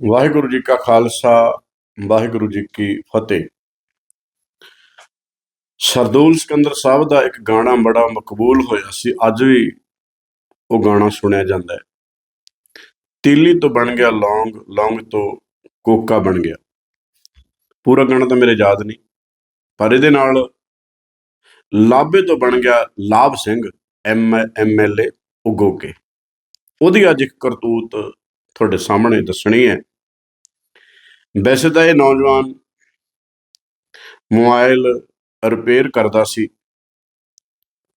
ਵਾਹਿਗੁਰੂ ਜੀ ਕਾ ਖਾਲਸਾ, ਵਾਹਿਗੁਰੂ ਜੀ ਕੀ ਫਤਿਹ। ਸਰਦੂਲ ਸਿਕੰਦਰ ਸਾਹਿਬ ਦਾ ਇੱਕ ਗਾਣਾ ਬੜਾ ਮਕਬੂਲ ਹੋਇਆ ਸੀ, ਅੱਜ ਵੀ ਉਹ ਗਾਣਾ ਸੁਣਿਆ ਜਾਂਦਾ ਹੈ। ਤੀਲੀ ਤੋਂ ਬਣ ਗਿਆ ਲੌਂਗ ਲੌਂਗ ਤੋਂ ਕੋਕਾ ਬਣ ਗਿਆ। ਪੂਰਾ ਗਾਣਾ ਤਾਂ ਮੇਰੇ ਯਾਦ ਨਹੀਂ, ਪਰ ਇਹਦੇ ਨਾਲ ਲਾਭੇ ਤੋਂ ਬਣ ਗਿਆ Labh Singh, M MLA Ugoke. ਉਹਦੀ ਅੱਜ ਇੱਕ ਕਰਤੂਤ ਤੁਹਾਡੇ ਸਾਹਮਣੇ ਦੱਸਣੀ ਹੈ। ਵੈਸੇ ਤਾਂ ਇਹ ਨੌਜਵਾਨ ਮੋਬਾਈਲ ਰਿਪੇਅਰ ਕਰਦਾ ਸੀ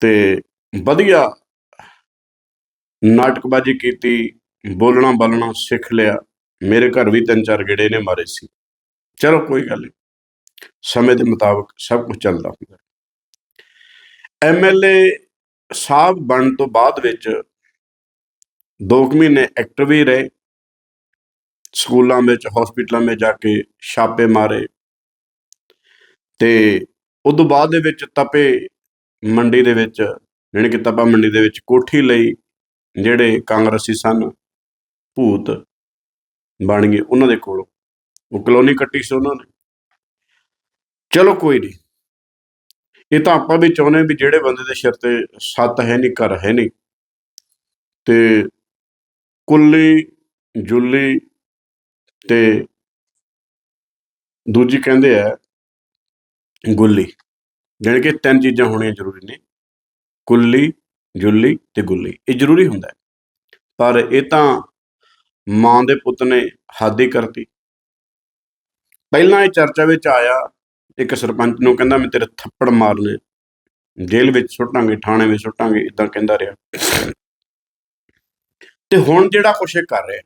ਤੇ ਵਧੀਆ ਨਾਟਕਬਾਜ਼ੀ ਕੀਤੀ, ਬੋਲਣਾ ਬੋਲਣਾ ਸਿੱਖ ਲਿਆ। ਮੇਰੇ ਘਰ ਵੀ ਤਿੰਨ ਚਾਰ ਗੇੜੇ ਨੇ ਮਾਰੇ ਸੀ। ਚਲੋ ਕੋਈ ਗੱਲ ਨਹੀਂ ਸਮੇਂ ਦੇ ਮੁਤਾਬਕ ਸਭ ਕੁਝ ਚੱਲਦਾ ਹੁੰਦਾ। ਐਮਐਲਏ ਸਾਹਿਬ ਬਣਨ ਤੋਂ ਬਾਅਦ ਵਿੱਚ 2 ਮਹੀਨੇ ਐਕਟਰ ਵੀ ਰਹੇ। ਸਕੂਲਾਂ ਵਿੱਚ ਹਸਪੀਟਲਾਂ ਵਿੱਚ ਜਾ ਕੇ ਛਾਪੇ ਮਾਰੇ ਤੇ ਉਦੋਂ ਬਾਅਦ ਦੇ ਵਿੱਚ ਤਪੇ ਮੰਡੀ ਦੇ ਵਿੱਚ, ਜਾਣੀ ਕਿ ਤਪਾ ਮੰਡੀ ਦੇ ਵਿੱਚ ਕੋਠੀ ਲਈ ਜਿਹੜੇ ਕਾਂਗਰਸੀ ਸਨ, ਭੂਤ ਬਣ ਗਏ ਉਹਨਾਂ ਦੇ ਕੋਲ। ਉਹ ਕਲੋਨੀ ਕੱਟੀ ਸੀ ਉਹਨਾਂ ਨੇ। ਚਲੋ ਕੋਈ ਨਹੀਂ ਇਹ ਤਾਂ ਆਪਾਂ ਵੀ ਚਾਹੁੰਦੇ ਵੀ ਜਿਹੜੇ ਬੰਦੇ ਦੇ ਸਿਰ ਤੇ ਸੱਤ ਹੈ ਨਹੀਂ ਘਰ ਹੈ ਨਹੀਂ ਤੇ ਕੁੱਲੀ, ਜੁੱਲੀ ਤੇ ਦੂਜੀ ਕਹਿੰਦੇ ਆ ਗੁੱਲੀ, ਜਾਣੀ ਕਿ ਤਿੰਨ ਚੀਜ਼ਾਂ ਹੋਣੀਆਂ ਜ਼ਰੂਰੀ ਨੇ, ਕੁੱਲੀ, ਜੁੱਲੀ ਤੇ ਗੁੱਲੀ, ਇਹ ਜ਼ਰੂਰੀ ਹੁੰਦਾ ਪਰ ਇਹ ਤਾਂ ਮਾਂ ਦੇ ਪੁੱਤ ਨੇ ਹੱਦ ਹੀ ਕਰਤੀ। ਪਹਿਲਾਂ ਇਹ ਚਰਚਾ ਵਿੱਚ ਆਇਆ, ਇੱਕ ਸਰਪੰਚ ਨੂੰ ਕਹਿੰਦਾ, ਮੈਂ ਤੇਰੇ ਥੱਪੜ ਮਾਰਨੇ, ਜੇਲ੍ਹ ਵਿੱਚ ਸੁੱਟਾਂਗੇ, ਥਾਣੇ ਵਿੱਚ ਸੁੱਟਾਂਗੇ ਇਦਾਂ ਕਹਿੰਦਾ ਰਿਹਾ। ਤੇ ਹੁਣ ਜਿਹੜਾ ਕੁਛ ਇਹ ਕਰ ਰਿਹਾ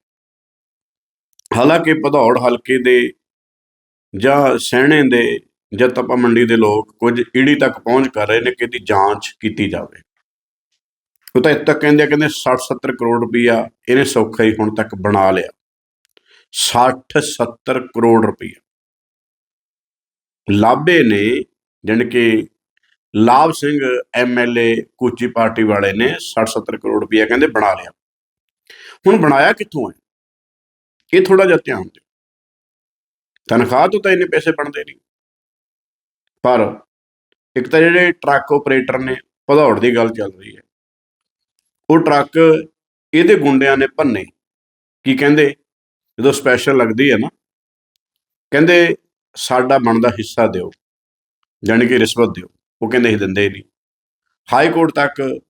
ਹਾਲਾਂਕਿ ਭਦੌੜ ਹਲਕੇ ਦੇ ਜਾਂ ਸਹਿਣੇ ਦੇ ਜਾਂ ਤਪਾ ਮੰਡੀ ਦੇ ਲੋਕ ਕੁਝ ਈੜੀ ਤੱਕ ਪਹੁੰਚ ਕਰ ਰਹੇ ਨੇ ਕਿ ਇਹਦੀ ਜਾਂਚ ਕੀਤੀ ਜਾਵੇ। ਉਹ ਤਾਂ ਇੱਥੇ ਤੱਕ ਕਹਿੰਦੇ ਆ, ਕਹਿੰਦੇ 60 70 ਕਰੋੜ ਰੁਪਈਆ ਇਹਨੇ ਸੌਖਾ ਹੀ ਹੁਣ ਤੱਕ ਬਣਾ ਲਿਆ। 60 70 ਕਰੋੜ ਰੁਪਈਆ। ਲਾਭੇ ਨੇ, ਜਾਣੀ ਕਿ ਲਾਭ ਸਿੰਘ ਐਮਐਲਏ ਕੋਚੀ ਪਾਰਟੀ ਵਾਲੇ ਨੇ 60 70 ਕਰੋੜ ਰੁਪਈਆ ਕਹਿੰਦੇ ਬਣਾ ਲਿਆ। ਹੁਣ ਬਣਾਇਆ ਕਿੱਥੋਂ ਹੈ? ਇਹ ਥੋੜਾ ਜਿਹਾ ਧਿਆਨ ਦਿਓ। ਤਨਖਾਹ ਤੋਂ ਤਾਂ ਇੰਨੇ ਪੈਸੇ ਬਣਦੇ ਨਹੀਂ। ਪਰ ਇੱਕ ਤਾਂ ਜਿਹੜੇ ਟਰੱਕ ਆਪਰੇਟਰ ਨੇ, ਭਦੌੜ ਦੀ ਗੱਲ ਚੱਲ ਰਹੀ ਹੈ। ਉਹ ਟਰੱਕ ਇਹਦੇ ਗੁੰਡਿਆਂ ਨੇ ਭੰਨੇ। ਕੀ ਕਹਿੰਦੇ? ਜਦੋਂ ਸਪੈਸ਼ਲ ਲੱਗਦੀ ਹੈ ਨਾ, ਕਹਿੰਦੇ ਸਾਡਾ ਬਣਦਾ ਹਿੱਸਾ ਦਿਓ, ਜਾਣੀ ਕਿ ਰਿਸ਼ਵਤ ਦਿਓ। ਉਹ ਕਹਿੰਦੇ ਇਹ ਦਿੰਦੇ ਹੀ ਨਹੀਂ। ਹਾਈ ਕੋਰਟ ਤੱਕ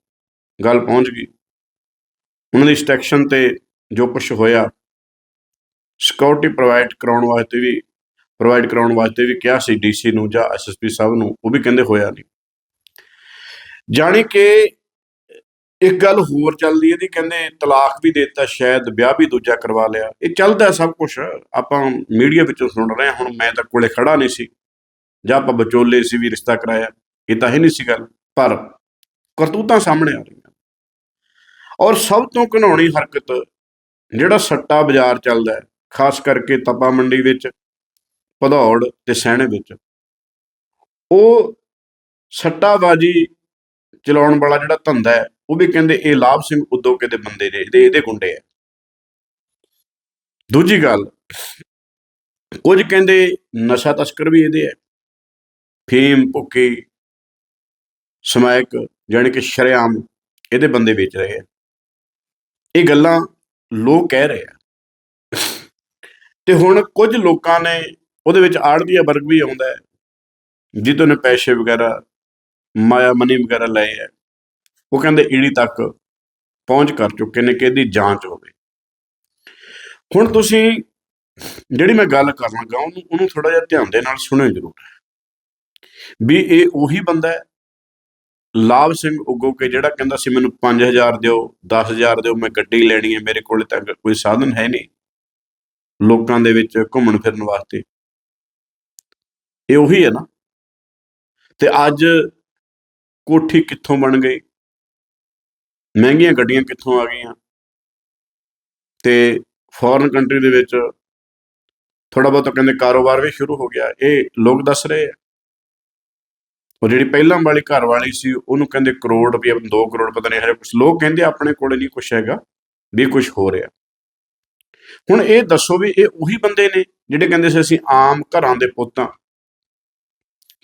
ਗੱਲ ਪਹੁੰਚ ਗਈ। ਉਹਨਾਂ ਦੀ ਸਟੈਕਸ਼ਨ ਤੇ ਜੋ ਕੁਝ ਹੋਇਆ ਸਿਕਿਉਰਿਟੀ ਪ੍ਰੋਵਾਈਡ ਕਰਾਉਣ ਵਾਸਤੇ ਵੀ ਪ੍ਰੋਵਾਈਡ ਕਰਾਉਣ ਵਾਸਤੇ ਵੀ ਕਿਹਾ ਸੀ ਡੀਸੀ ਨੂੰ ਜਾਂ ਐਸਐਸਪੀ ਸਾਹਿਬ ਨੂੰ, ਉਹ ਵੀ ਕਹਿੰਦੇ ਹੋਇਆ ਨਹੀਂ। ਜਾਣੀ ਕਿ ਇੱਕ ਗੱਲ ਹੋਰ ਚੱਲਦੀ ਹੈ ਦੀ ਕਹਿੰਦੇ ਤਲਾਕ ਵੀ ਦੇ ਦਿੱਤਾ, ਸ਼ਾਇਦ ਵਿਆਹ ਵੀ ਦੂਜਾ ਕਰਵਾ ਲਿਆ। ਇਹ ਚੱਲਦਾ ਸਭ ਕੁਝ ਆਪਾਂ ਮੀਡੀਆ ਵਿੱਚੋਂ ਸੁਣ ਰਹੇ ਹਾਂ, ਹੁਣ ਮੈਂ ਤਾਂ ਕੋਲੇ ਖੜਾ ਨਹੀਂ ਸੀ। ਜਾਂ ਆਪਾਂ ਵਿਚੋਲੇ ਸੀ ਵੀ ਰਿਸ਼ਤਾ ਕਰਾਇਆ, ਇਹ ਤਾਂ ਹੈ ਨਹੀਂ ਸੀ ਗੱਲ। ਪਰ ਕਰਤੂਤਾਂ ਸਾਹਮਣੇ ਆ ਰਹੀਆਂ। ਔਰ ਸਭ ਤੋਂ ਘਿਨਾਉਣੀ ਹਰਕਤ, ਜਿਹੜਾ ਸੱਟਾ ਬਾਜ਼ਾਰ ਚੱਲਦਾ ਹੈ ਖਾਸ ਕਰਕੇ ਤਪਾ ਮੰਡੀ ਵਿੱਚ, ਭਦੌੜ ਤੇ ਸਹਿਣੇ ਵਿੱਚ। ਉਹ ਸੱਟਾਬਾਜੀ ਚਲਾਉਣ ਵਾਲਾ ਜਿਹੜਾ ਧੰਦਾ ਹੈ, ਉਹ ਵੀ ਕਹਿੰਦੇ ਇਹ ਲਾਭ ਸਿੰਘ ਉਦੋਕੇ ਦੇ ਬੰਦੇ ਨੇ, ਇਹਦੇ ਇਹਦੇ ਗੁੰਡੇ ਆ ਦੂਜੀ ਗੱਲ, ਕੁਝ ਕਹਿੰਦੇ ਨਸ਼ਾ ਤਸਕਰ ਵੀ ਇਹਦੇ ਹੈ। ਫੀਮ, ਭੁੱਕੀ, ਸਮਾਇਕ, ਜਾਣੀ ਕਿ ਸ਼ਰੇਆਮ ਇਹਦੇ ਬੰਦੇ ਵੇਚ ਰਹੇ ਆ ਇਹ ਗੱਲਾਂ ਲੋਕ ਕਹਿ ਰਹੇ ਆ ਤੇ ਹੁਣ ਕੁਝ ਲੋਕਾਂ ਨੇ ਉਹਦੇ ਵਿੱਚ ਆੜਦੀਆ ਵਰਗ ਵੀ ਆਉਂਦਾ ਹੈ ਜਿੱਦੋਂ ਨੇ ਪੈਸੇ ਵਗੈਰਾ, ਮਾਇਆ ਮਨੀ ਵਗੈਰਾ ਲਏ ਹੈ, ਉਹ ਕਹਿੰਦੇ ਈੜੀ ਤੱਕ ਪਹੁੰਚ ਕਰ ਚੁੱਕੇ ਨੇ ਕਿ ਇਹਦੀ ਜਾਂਚ ਹੋਵੇ। ਹੁਣ ਤੁਸੀਂ ਜਿਹੜੀ ਮੈਂ ਗੱਲ ਕਰਨ ਲੱਗਾ ਉਹਨੂੰ ਉਹਨੂੰ ਥੋੜਾ ਜਿਹਾ ਧਿਆਨ ਦੇ ਨਾਲ ਸੁਣਿਓ ਜ਼ਰੂਰ। ਵੀ ਇਹ ਉਹੀ ਬੰਦਾ ਹੈ, ਲਾਭ ਸਿੰਘ ਉਗੋ ਕੇ ਜਿਹੜਾ ਕਹਿੰਦਾ ਸੀ, ਮੈਨੂੰ 5000 ਦਿਓ 10000 ਦਿਓ, ਮੈਂ ਗੱਡੀ ਲੈਣੀ ਹੈ, ਮੇਰੇ ਕੋਲ ਤਾਂ ਕੋਈ ਸਾਧਨ ਹੈ ਨਹੀਂ। ਲੋਕਾਂ ਦੇ ਵਿੱਚ ਘੁੰਮਣ ਫਿਰਨ ਵਾਸਤੇ। ਇਹ ਉਹੀ ਹੈ ਨਾ। ਤੇ ਅੱਜ ਕੋਠੀ ਕਿੱਥੋਂ ਬਣ ਗਈ? ਮਹਿੰਗੀਆਂ ਗੱਡੀਆਂ ਕਿੱਥੋਂ ਆ ਗਈਆਂ? ਤੇ ਫੋਰਨ ਕੰਟਰੀ ਦੇ ਵਿੱਚ ਥੋੜਾ ਬਹੁਤ ਕਹਿੰਦੇ ਕਾਰੋਬਾਰ ਵੀ ਸ਼ੁਰੂ ਹੋ ਗਿਆ। ਇਹ ਲੋਕ ਦੱਸ ਰਹੇ ਆ। ਉਹ ਜਿਹੜੀ ਪਹਿਲਾਂ ਵਾਲੀ ਘਰ ਵਾਲੀ ਸੀ, ਉਹਨੂੰ ਕਹਿੰਦੇ ਕਰੋੜ ਰੁਪਏ 2 ਕਰੋੜ, ਪਤਾ ਨਹੀਂ ਹਰੇ ਕੁਝ ਲੋਕ ਕਹਿੰਦੇ ਆਪਣੇ ਕੋਲੇ ਨਹੀਂ ਕੁਝ ਹੈਗਾ, ਵੀ ਕੁਝ ਹੋ ਰਿਹਾ। ਹੁਣ ਇਹ ਦੱਸੋ ਵੀ ਇਹ ਉਹੀ ਬੰਦੇ ਨੇ ਜਿਹੜੇ ਕਹਿੰਦੇ ਸੀ ਅਸੀਂ ਆਮ ਘਰਾਂ ਦੇ ਪੁੱਤਾਂ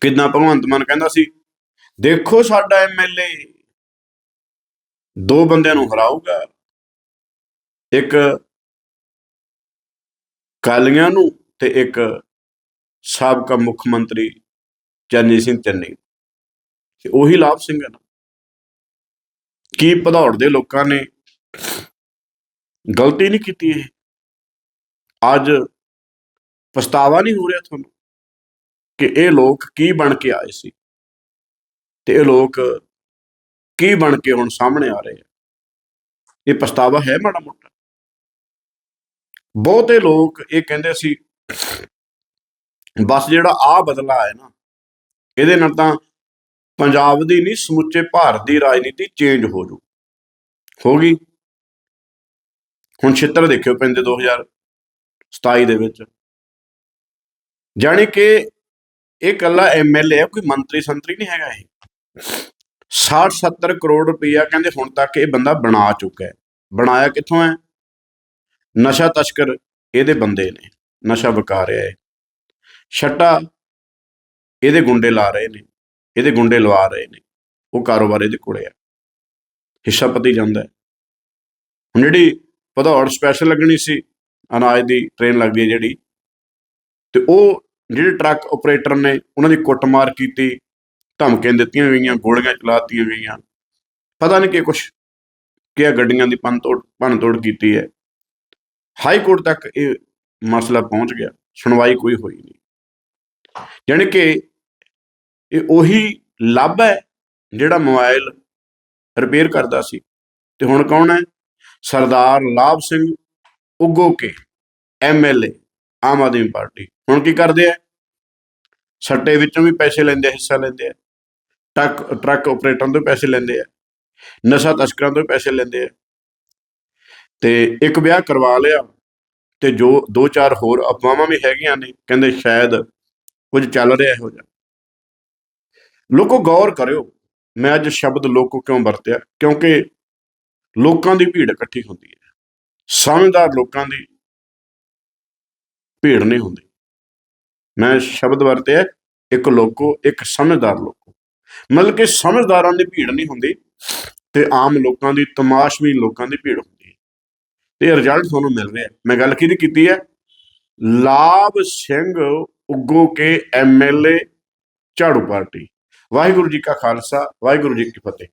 ਕਿੰਨਾ ਭਗਵੰਤ ਮਾਨ ਕਹਿੰਦਾ ਸੀ, ਦੇਖੋ ਸਾਡਾ ਐਮਐਲਏ ਦੋ ਬੰਦਿਆਂ ਨੂੰ ਹਰਾਊਗਾ। ਇੱਕ ਕਾਲੀਆਂ ਨੂੰ ਤੇ ਇੱਕ ਸਾਬਕਾ ਮੁੱਖ ਮੰਤਰੀ ਚਰਨਜੀਤ ਸਿੰਘ ਚੰਨੀ ਤੇ ਉਹੀ ਲਾਭ ਸਿੰਘ ਹਨ ਕੀ ਭਦੌੜ ਦੇ ਲੋਕਾਂ ਨੇ ਗਲਤੀ ਨਹੀਂ ਕੀਤੀ ਇਹ? ਅੱਜ ਪਛਤਾਵਾ ਨਹੀਂ ਹੋ ਰਿਹਾ ਤੁਹਾਨੂੰ ਕਿ ਇਹ ਲੋਕ ਕੀ ਬਣ ਕੇ ਆਏ ਸੀ? ਤੇ ਇਹ ਲੋਕ ਕੀ ਬਣ ਕੇ ਹੁਣ ਸਾਹਮਣੇ ਆ ਰਹੇ ਆ? ਇਹ ਪਛਤਾਵਾ ਹੈ ਮਾੜਾ ਮੋਟਾ? ਬਹੁਤੇ ਲੋਕ ਇਹ ਕਹਿੰਦੇ ਸੀ, ਬਸ ਜਿਹੜਾ ਆ ਬਦਲਾ ਹੈ ਨਾ, ਇਹਦੇ ਨਾਲ ਤਾਂ ਪੰਜਾਬ ਦੀ ਨਹੀਂ, ਸਮੁੱਚੇ ਭਾਰਤ ਦੀ ਰਾਜਨੀਤੀ ਚੇਂਜ ਹੋ ਜੂ। ਹੋ ਗਈ? ਹੁਣ ਛਿੱਤਰ ਦੇਖਿਓ ਪੈਂਦੇ 2027 ਦੇ ਵਿੱਚ। ਜਾਣੀ ਕਿ ਇਹ ਕੱਲਾ ਐਮਐਲਏ ਹੈ ਕੋਈ ਮੰਤਰੀ ਸੰਤਰੀ ਨਹੀਂ ਹੈਗਾ ਇਹ। 60 70 ਕਰੋੜ ਰੁਪਈਆ ਕਹਿੰਦੇ ਹੁਣ ਤੱਕ ਇਹ ਬੰਦਾ ਬਣਾ ਚੁੱਕਾ ਹੈ। ਬਣਾਇਆ ਕਿੱਥੋਂ ਹੈ? ਨਸ਼ਾ ਤਸਕਰ ਇਹਦੇ ਬੰਦੇ ਨੇ, ਨਸ਼ਾ ਵਿਕਾ ਰਿਹਾ ਹੈ। ਛੱਟਾ ਇਹਦੇ ਗੁੰਡੇ ਲਾ ਰਹੇ ਨੇ, ਇਹਦੇ ਗੁੰਡੇ ਲਵਾ ਰਹੇ ਨੇ, ਉਹ ਕਾਰੋਬਾਰ ਇਹਦੇ ਕੋਲੇ ਆ। ਹਿੱਸਾ ਪਤੀ ਜਾਂਦਾ ਹੁਣ ਜਿਹੜੀ ਭਦੌੜ ਸਪੈਸ਼ਲ ਲੱਗਣੀ ਸੀ ਅਨਾਜ ਦੀ ਟ੍ਰੇਨ ਲੱਗਦੀ ਹੈ ਜਿਹੜੀ। ਤੇ ਉਹ ਜਿਹੜੇ ਟਰੱਕ ਆਪਰੇਟਰ ਨੇ, ਉਹਨਾਂ ਦੀ ਕੁੱਟਮਾਰ ਕੀਤੀ, ਧਮਕੀਆਂ ਦਿੱਤੀਆਂ ਗਈਆਂ ਗੋਲੀਆਂ ਚਲਾਤੀਆਂ ਗਈਆਂ ਪਤਾ ਨਹੀਂ ਕਿ ਕੁਛ ਕਿਹਾ ਗੱਡੀਆਂ ਦੀ ਪੰਨ ਤੋੜ, ਭੰਨ ਤੋੜ ਕੀਤੀ ਹੈ। ਹਾਈ ਕੋਰਟ ਤੱਕ ਇਹ ਮਸਲਾ ਪਹੁੰਚ ਗਿਆ। ਸੁਣਵਾਈ ਕੋਈ ਹੋਈ ਨਹੀਂ। ਯਾਨੀ ਕਿ ਇਹ ਉਹੀ ਲੱਭ ਹੈ ਜਿਹੜਾ ਮੋਬਾਈਲ ਰਿਪੇਅਰ ਕਰਦਾ ਸੀ। ਤੇ ਹੁਣ ਕੌਣ ਹੈ? Sardar Labh Singh Ugoke MLA Aam Aadmi party. ਹੁਣ ਕੀ ਕਰਦੇ ਆ? ਸੱਟੇ ਵਿੱਚੋਂ ਵੀ ਪੈਸੇ ਲੈਂਦੇ ਹਿੱਸਾ ਲੈਂਦੇ ਆ। ਟਰੱਕ ਟਰੱਕ ਆਪਰੇਟਰਾਂ ਤੋਂ ਪੈਸੇ ਲੈਂਦੇ ਆ। ਨਸ਼ਾ ਤਸਕਰਾਂ ਤੋਂ ਪੈਸੇ ਲੈਂਦੇ ਆ। ਤੇ ਇੱਕ ਵਿਆਹ ਕਰਵਾ ਲਿਆ ਤੇ ਜੋ, ਦੋ ਚਾਰ ਹੋਰ ਅਫਵਾਹਾਂ ਵੀ ਹੈਗੀਆਂ ਨੇ, ਕਹਿੰਦੇ ਸ਼ਾਇਦ ਕੁਝ ਚੱਲ ਰਿਹਾ ਇਹੋ ਜਿਹਾ। ਲੋਕੋ ਗੌਰ ਕਰਿਓ, ਮੈਂ ਅੱਜ ਸ਼ਬਦ ਲੋਕੋ ਕਿਉਂ ਵਰਤਿਆ? ਕਿਉਂਕਿ ਲੋਕਾਂ ਦੀ ਭੀੜ ਇਕੱਠੀ ਹੁੰਦੀ ਹੈ। ਸਮਝਦਾਰ ਲੋਕਾਂ ਦੀ ਭੀੜ ਨਹੀਂ ਹੁੰਦੀ। ਮੈਂ ਸ਼ਬਦ ਵਰਤਿਆ ਇੱਕ ਲੋਕੋ, ਇੱਕ ਸਮਝਦਾਰ ਲੋਕੋ। ਮਤਲਬ ਕਿ ਸਮਝਦਾਰਾਂ ਦੀ ਭੀੜ ਨਹੀਂ ਹੁੰਦੀ ਤੇ ਆਮ ਲੋਕਾਂ ਦੀ ਤਮਾਸ਼ਵੀ ਲੋਕਾਂ ਦੀ ਭੀੜ ਹੁੰਦੀ ਹੈ। ਤੇ ਇਹ ਰਿਜ਼ਲਟ ਤੁਹਾਨੂੰ ਮਿਲ ਰਿਹਾ ਮੈਂ ਗੱਲ ਕਿਹਦੀ ਕੀਤੀ ਹੈ? ਲਾਭ ਸਿੰਘ ਉੱਗੋ ਕੇ ਐਮਐਲਏ ਝਾੜੂ ਪਾਰਟੀ। ਵਾਹਿਗੁਰੂ ਜੀ ਕਾ ਖਾਲਸਾ, ਵਾਹਿਗੁਰੂ ਜੀ ਕੀ ਫਤਿਹ।